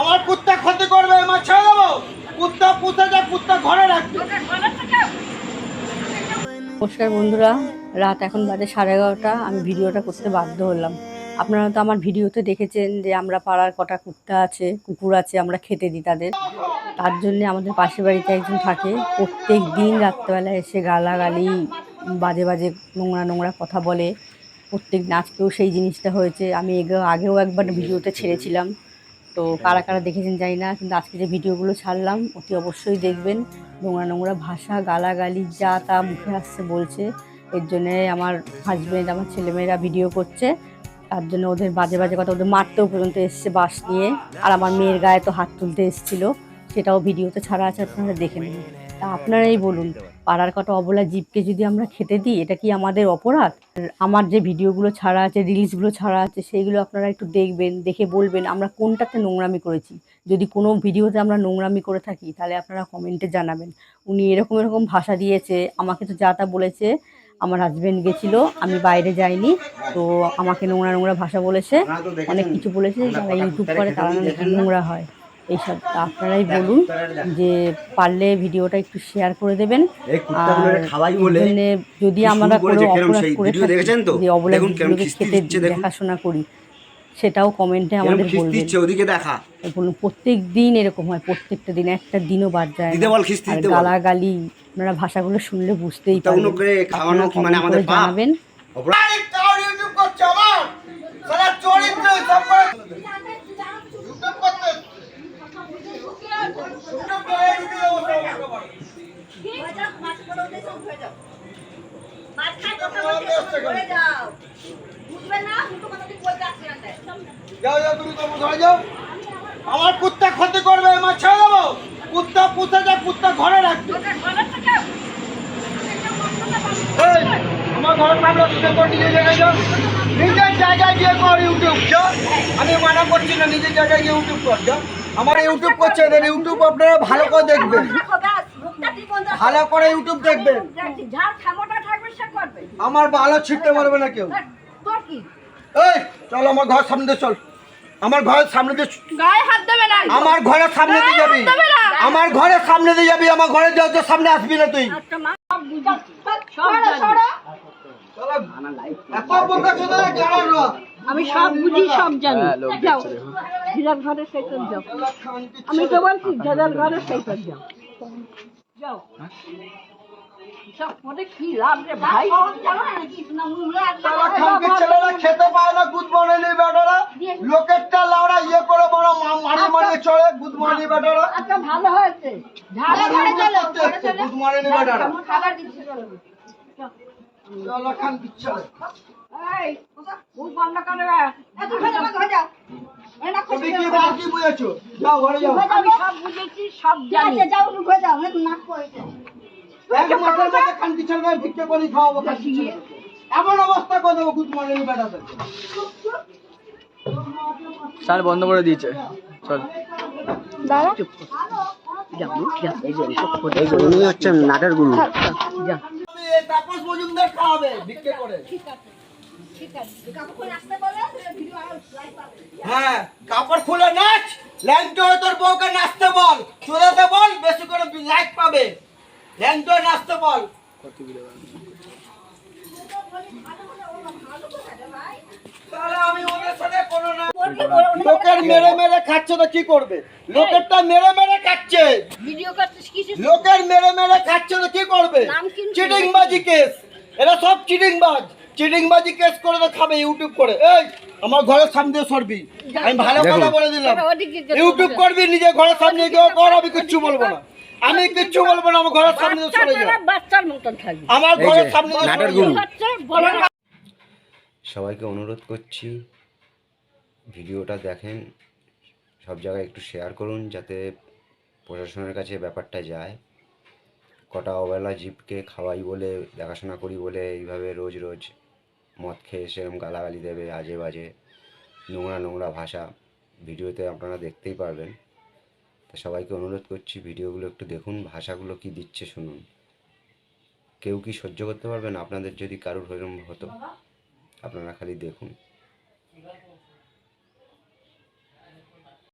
আমার কুত্তা ক্ষতি করবে আমার ছেড়ে দেবো। কুত্তা পুঁতে যায় কুত্তা ঘরে রাখবে। নমস্কার বন্ধুরা, রাত এখন বাজে সাড়ে এগারোটা, আমি ভিডিওটা করতে বাধ্য হলাম। আপনারা তো আমার ভিডিওতে দেখেছেন যে আমরা পাড়ার কটা কুত্তা আছে, কুকুর আছে, আমরা খেতে দিই তাদের। তার জন্যে আমাদের পাশের বাড়িতে একজন থাকে, প্রত্যেক দিন রাত্রেবেলা এসে গালাগালি, বাজে বাজে নোংরা নোংরা কথা বলে। প্রত্যেক নাচকেও সেই জিনিসটা হয়েছে, আমি আগেও একবার ভিডিওতে ছেড়েছিলাম। তো কারা কারা দেখেছেন জানি না, কিন্তু আজকে যে ভিডিওগুলো ছাড়লাম, অতি অবশ্যই দেখবেন। নোংরা নোংরা ভাষা, গালাগালি যা তা মুখে আসছে, বলছে। এর জন্যে আমার হাজব্যান্ড আমার ছেলেমেয়েরা ভিডিও করছে। তার জন্য ওদের বাজে বাজে কথা ওদের মারতেও পর্যন্ত এসছে বাস নিয়ে। আর আমার মেয়ের গায়ে তো হাত তুলতে এসেছিল। সেটাও ভিডিওতে ছাড়া আছে, আপনারা দেখে নেবেন আপনারাই বলুন। পাড়ার কটা অবলা জীবকে যদি আমরা খেতে দিই এটা কি আমাদের অপরাধ? আমার যে ভিডিওগুলো ছাড়া আছে রিলসগুলো ছাড়া আছে সেইগুলো আপনারা একটু দেখবেন দেখে বলবেন আমরা কোনটাতে নোংরামি করেছি? যদি কোনো ভিডিওতে আমরা নোংরামি করে থাকি তাহলে আপনারা কমেন্টে জানাবেন। উনি এরকম এরকম ভাষা দিয়েছে আমাকে তো যা তা বলেছে আমার হাজবেন্ড গেছিল আমি বাইরে যাইনি তো আমাকে নোংরা নোংরা ভাষা বলেছে অনেক কিছু বলেছে যারা ইউটিউব করে তারা নোংরা হয়। এইসব তা আপনারাই বলুন যে পারলে ভিডিওটা একটু শেয়ার করে দেবেন। আর জন্যে যদি আমরা কোনো অপরাধ করে ভিডিও থাকি যে অবলা খেতে দেখাশোনা করি সেটাও কমেন্টে আমাদের খিস্তি বলবেন। ওদিকে দেখা। বলুন প্রত্যেক দিন এরকম হয় প্রত্যেকটা দিন একটা দিনও বাদ যায় আর গালাগালি আপনারা ভাষাগুলো শুনলে বুঝতেই পারবেন। করে খাওয়ানো কি মানে আপনারা আমাদের comment করে পাপ জানাবেন অপরাধ আরে কার ইউটিউব করছে আমার সারা চরিত্র সব করে ইউটিউব করতে ইউটিউব করে ইউটিউবে বসে বসে বসে। যাও যাও তুমি তো ঘরে যাও? আমার কুত্তা ক্ষতি করবে আমার ছেড়ে দেবো। কুত্তা পুঁতে যায় কুত্তা ঘরে রাখবে। আমার ঘরের সামনে নিজের জায়গায় যাও নিজের জায়গায় গিয়ে কর ইউটিউব যাও আমি মানা করছি না নিজের জায়গায় গিয়ে ইউটিউব কর যাও আমার ইউটিউব করছে এদের ইউটিউব আপনারা ভালো করে দেখবেন। ভালো করে ইউটিউব দেখবেন। আমার ভালো ছিটতে পারবে না কেউ। তোর এই চল আমার ঘর সামনে দিয়ে চল। আমার ঘরের সামনে দিয়ে গায়ে হাত দেবে না। আমার ঘরের সামনে দিয়ে যাবি। আমার ঘরের সামনে দিয়ে যাবি আমার ঘরের তোর সামনে আসবি না তুই। রথ আমি সব বুঝি সব জানি। যাও। যার ঘরে সেই যাও। আমি তো বলছি যাদের ঘরে সেই যাও। যাও। সব করে কি লাভ রে ভাই? সারা ছেলেরা খেতে পায় না গুড মর্নিং বেটারা? লোকেরটা লাউড়া ইয়ে করে বড় মারি মারি চলে গুড মর্নিং বেটারা। আচ্ছা ভালো হয়েছে। গুড মর্নিং বেটারা। খাবার দিচ্ছি চলো। চলো খান চলে এই মুখ বন্ধ করে এত ঘরে যাও। তুমি কি বাকি বুঝেছ? যাও ঘরে যাও। সব বুঝেছি সব জানি। যাও ঘরে যাও। নাক পড়েছে এক মাসের মধ্যে খানকি ছেলে ভিক্ষে করে খাওয়াবো খানকি ছেলেকে। এমন অবস্থা করে দেবো গুড মর্নিং বেটাদের স্যার বন্ধ করে দিয়েছে। চল। নাটের গুরু। তাপস মজুমদার খাওয়াবে ভিক্ষে করে। হ্যাঁ কাপড় খুলে নাচ ল্যাংটো তোর বউকে নাচতে বল চোদাতে বল বেশি করে লাইক পাবে। ল্যাংটো নাচতে বল। তাহলে আমি ওদের সাথে কোনো না লোকের মেরে মেরে খাচ্ছে তো কি করবে? লোকেরটা মেরে মেরে খাচ্ছে। ভিডিও করছিস কিছু লোকের মেরে মেরে খাচ্ছে তো কি করবে? চিটিং বাজি কেস। এরা সব চিটিং বাজ চিটিং বাজি কেস করে তো খাবে ইউটিউব করে। এই আমার ঘরের সামনে সরবি। আমি ভালো কথা বলে দিলাম। ইউটিউব করবি নিজের ঘরের সামনে গিয়ে কর আমি কিচ্ছু বলব না। আমি কিচ্ছু বলব না আমার ঘরের সামনে বাচ্চার মতন থাকবে। আমার ঘরের সামনে সবাইকে অনুরোধ করছি ভিডিওটা দেখেন সব জায়গায় একটু শেয়ার করুন যাতে প্রশাসনের কাছে ব্যাপারটা যায়। কটা অবেলা জীবকে খাওয়াই বলে দেখাশোনা করি বলে এইভাবে রোজ রোজ মদ খেয়ে সেরকম গালাগালি দেবে আজে বাজে নোংরা নোংরা ভাষা। ভিডিওতে আপনারা দেখতেই পারবেন। সবাইকে অনুরোধ করছি, ভিডিওগুলো একটু দেখুন, ভাষাগুলো কি দিচ্ছে শুনুন। কেউ কি সহ্য করতে পারবেন আপনাদের যদি কারোর হইরম হতো, আপনারা খালি দেখুন।